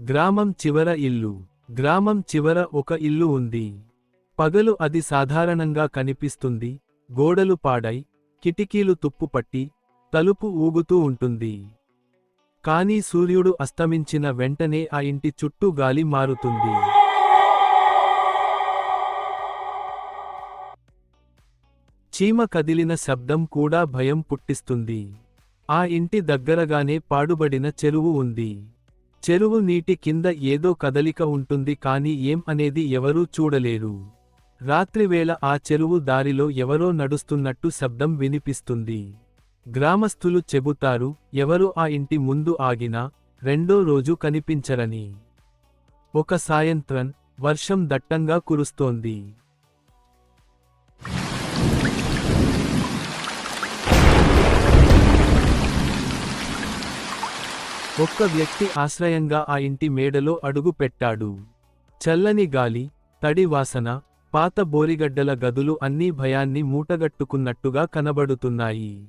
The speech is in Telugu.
గ్రామం చివర ఇల్లు. గ్రామం చివర ఒక ఇల్లు ఉంది. పగలు అది సాధారణంగా కనిపిస్తుంది. గోడలు పాడై కిటికీలు తుప్పుపట్టి తలుపు ఊగుతూ ఉంటుంది. కానీ సూర్యుడు అస్తమించిన వెంటనే ఆ ఇంటి చుట్టూ గాలి మారుతుంది. చీమ కదిలిన శబ్దం కూడా భయం పుట్టిస్తుంది. ఆ ఇంటి దగ్గరగానే పాడుబడిన చెరువు ఉంది. చెరువు నీటి కింద ఏదో కదలిక ఉంటుంది కాని ఏం అనేది ఎవరూ చూడలేరు. రాత్రివేళ ఆ చెరువు దారిలో ఎవరో నడుస్తున్నట్టు శబ్దం వినిపిస్తుంది. గ్రామస్థులు చెబుతారు ఎవరు ఆ ఇంటి ముందు ఆగినా రెండో రోజు కనిపించరని. ఒక సాయంత్రం వర్షం దట్టంగా కురుస్తోంది. ఒక్క వ్యక్తి ఆశ్రయంగా ఆ ఇంటి మేడలో అడుగు పెట్టాడు. చల్లని గాలి తడి వాసన పాత బోరిగడ్డల గదులు అన్నీ భయాన్ని మూటగట్టుకున్నట్టుగా కనబడుతున్నాయి.